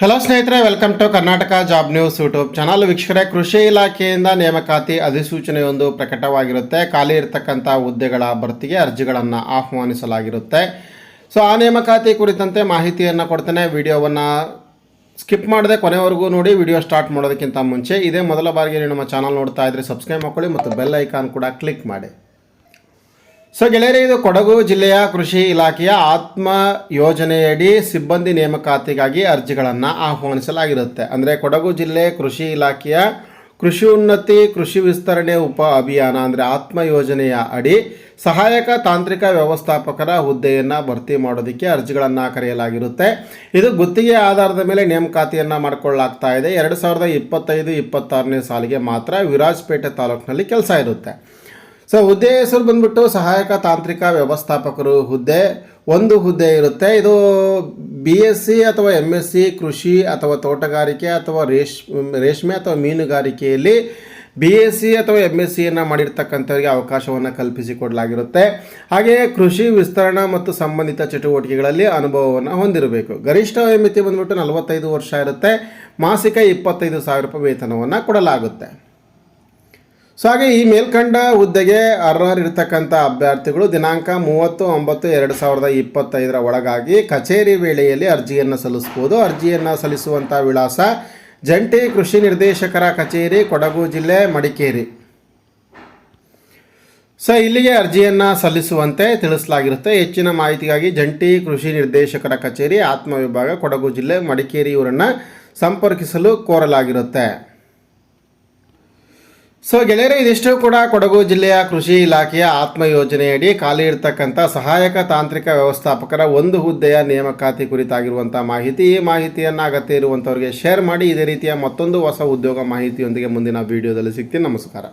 Hello ಸ್ನೇಹಿತರೆ welcome to Karnataka job news YouTube channel ವೀಕ್ಷಕರೇ, ಕೃಷಿ ಇಲಾಖೆಯಿಂದ ನೇಮಕಾತಿ ಅಧಿಸೂಚನೆಯೊಂದು ಪ್ರಕಟವಾಗಿರುತ್ತೆ. ಖಾಲಿ ಇರತಕ್ಕಂಥ ಹುದ್ದೆಗಳ ಭರ್ತಿಗೆ ಅರ್ಜಿಗಳನ್ನು ಆಹ್ವಾನಿಸಲಾಗಿರುತ್ತೆ. ಸೊ ಆ ನೇಮಕಾತಿ ಕುರಿತಂತೆ ಮಾಹಿತಿಯನ್ನು ಕೊಡ್ತೇನೆ. ವಿಡಿಯೋವನ್ನು ಸ್ಕಿಪ್ ಮಾಡದೆ ಕೊನೆವರೆಗೂ ನೋಡಿ, ವಿಡಿಯೋ ಸ್ಟಾರ್ಟ್ ಮಾಡೋದಕ್ಕಿಂತ ಮುಂಚೆ ಇದೇ ಮೊದಲ ಬಾರಿಗೆ ನೀವು ನಮ್ಮ ಚಾನಲ್ ನೋಡ್ತಾ ಇದ್ರೆ ಸಬ್ಸ್ಕ್ರೈಬ್ ಮಾಡ್ಕೊಳ್ಳಿ ಮತ್ತು ಬೆಲ್ ಐಕಾನ್ ಕೂಡ ಕ್ಲಿಕ್ ಮಾಡಿ. ಸೊ ಗೆಳೆಯರೇ, ಇದು ಕೊಡಗು ಜಿಲ್ಲೆಯ ಕೃಷಿ ಇಲಾಖೆಯ ಆತ್ಮ ಯೋಜನೆಯಡಿ ಸಿಬ್ಬಂದಿ ನೇಮಕಾತಿಗಾಗಿ ಅರ್ಜಿಗಳನ್ನು ಆಹ್ವಾನಿಸಲಾಗಿರುತ್ತೆ. ಅಂದರೆ ಕೊಡಗು ಜಿಲ್ಲೆ ಕೃಷಿ ಇಲಾಖೆಯ ಕೃಷಿ ಉನ್ನತಿ, ಕೃಷಿ ವಿಸ್ತರಣೆ ಉಪ ಅಭಿಯಾನ, ಅಂದರೆ ಆತ್ಮ ಯೋಜನೆಯ ಅಡಿ ಸಹಾಯಕ ತಾಂತ್ರಿಕ ವ್ಯವಸ್ಥಾಪಕರ ಹುದ್ದೆಯನ್ನು ಭರ್ತಿ ಮಾಡೋದಕ್ಕೆ ಅರ್ಜಿಗಳನ್ನು ಕರೆಯಲಾಗಿರುತ್ತೆ. ಇದು ಗುತ್ತಿಗೆ ಆಧಾರದ ಮೇಲೆ ನೇಮಕಾತಿಯನ್ನು ಮಾಡಿಕೊಳ್ಳಲಾಗ್ತಾ ಇದೆ. ಎರಡು ಸಾವಿರದ ಇಪ್ಪತ್ತೈದು, ಇಪ್ಪತ್ತಾರನೇ ಸಾಲಿಗೆ ಮಾತ್ರ ವಿರಾಜಪೇಟೆ ತಾಲೂಕಿನಲ್ಲಿ ಕೆಲಸ ಇರುತ್ತೆ. ಸೊ ಹುದ್ದೆ ಹೆಸರು ಬಂದ್ಬಿಟ್ಟು ಸಹಾಯಕ ತಾಂತ್ರಿಕ ವ್ಯವಸ್ಥಾಪಕರು ಹುದ್ದೆ. ಒಂದು ಹುದ್ದೆ ಇರುತ್ತೆ. ಇದು ಬಿ ಎಸ್ ಸಿ ಅಥವಾ ಎಂ ಎಸ್ ಸಿ ಕೃಷಿ ಅಥವಾ ತೋಟಗಾರಿಕೆ ಅಥವಾ ರೇಷ್, ರೇಷ್ಮೆ ಅಥವಾ ಮೀನುಗಾರಿಕೆಯಲ್ಲಿ ಬಿ ಎಸ್ ಸಿ ಅಥವಾ ಎಂ ಎಸ್ ಸಿಯನ್ನು ಮಾಡಿರ್ತಕ್ಕಂಥವರಿಗೆ ಅವಕಾಶವನ್ನು ಕಲ್ಪಿಸಿಕೊಡಲಾಗಿರುತ್ತೆ ಹಾಗೆಯೇ ಕೃಷಿ ವಿಸ್ತರಣಾ ಮತ್ತು ಸಂಬಂಧಿತ ಚಟುವಟಿಕೆಗಳಲ್ಲಿ ಅನುಭವವನ್ನು ಹೊಂದಿರಬೇಕು. ಗರಿಷ್ಠ ವಯೋಮಿತಿ ಬಂದ್ಬಿಟ್ಟು ನಲವತ್ತೈದು ವರ್ಷ ಇರುತ್ತೆ. ಮಾಸಿಕ ಇಪ್ಪತ್ತೈದು ಸಾವಿರ ರೂಪಾಯಿ ವೇತನವನ್ನು ಕೊಡಲಾಗುತ್ತೆ. ಸೊ ಹಾಗೆ ಈ ಮೇಲ್ಕಂಡ ಹುದ್ದೆಗೆ ಅರ್ಹರಿರ್ತಕ್ಕಂಥ ಅಭ್ಯರ್ಥಿಗಳು ದಿನಾಂಕ ಮೂವತ್ತು, ಒಂಬತ್ತು, ಎರಡು ಸಾವಿರದ ಇಪ್ಪತ್ತೈದರ ಒಳಗಾಗಿ ಕಚೇರಿ ವೇಳೆಯಲ್ಲಿ ಅರ್ಜಿಯನ್ನು ಸಲ್ಲಿಸ್ಬೋದು ಅರ್ಜಿಯನ್ನು ಸಲ್ಲಿಸುವಂಥ ವಿಳಾಸ ಜಂಟಿ ಕೃಷಿ ನಿರ್ದೇಶಕರ ಕಚೇರಿ, ಕೊಡಗು ಜಿಲ್ಲೆ, ಮಡಿಕೇರಿ. ಸೊ ಇಲ್ಲಿಗೆ ಅರ್ಜಿಯನ್ನು ಸಲ್ಲಿಸುವಂತೆ ತಿಳಿಸಲಾಗಿರುತ್ತೆ. ಹೆಚ್ಚಿನ ಮಾಹಿತಿಗಾಗಿ ಜಂಟಿ ಕೃಷಿ ನಿರ್ದೇಶಕರ ಕಚೇರಿ ಆತ್ಮ ವಿಭಾಗ ಕೊಡಗು ಜಿಲ್ಲೆ ಮಡಿಕೇರಿ ಇವರನ್ನು ಸಂಪರ್ಕಿಸಲು ಕೋರಲಾಗಿರುತ್ತೆ. ಸೊ ಗೆಳೆಯರೆ, ಇದಿಷ್ಟು ಕೂಡ ಕೊಡಗು ಜಿಲ್ಲೆಯ ಕೃಷಿ ಇಲಾಖೆಯ ಆತ್ಮ ಯೋಜನೆಯಡಿ ಖಾಲಿ ಇರತಕ್ಕಂಥ ಸಹಾಯಕ ತಾಂತ್ರಿಕ ವ್ಯವಸ್ಥಾಪಕರ ಒಂದು ಹುದ್ದೆಯ ನೇಮಕಾತಿ ಕುರಿತಾಗಿರುವಂಥ ಮಾಹಿತಿ. ಈ ಮಾಹಿತಿಯನ್ನು ಅಗತ್ಯ ಇರುವಂಥವರಿಗೆ ಶೇರ್ ಮಾಡಿ, ಇದೇ ರೀತಿಯ ಮತ್ತೊಂದು ಹೊಸ ಉದ್ಯೋಗ ಮಾಹಿತಿಯೊಂದಿಗೆ ಮುಂದಿನ ವಿಡಿಯೋದಲ್ಲಿ ಸಿಗ್ತೀನಿ. ನಮಸ್ಕಾರ.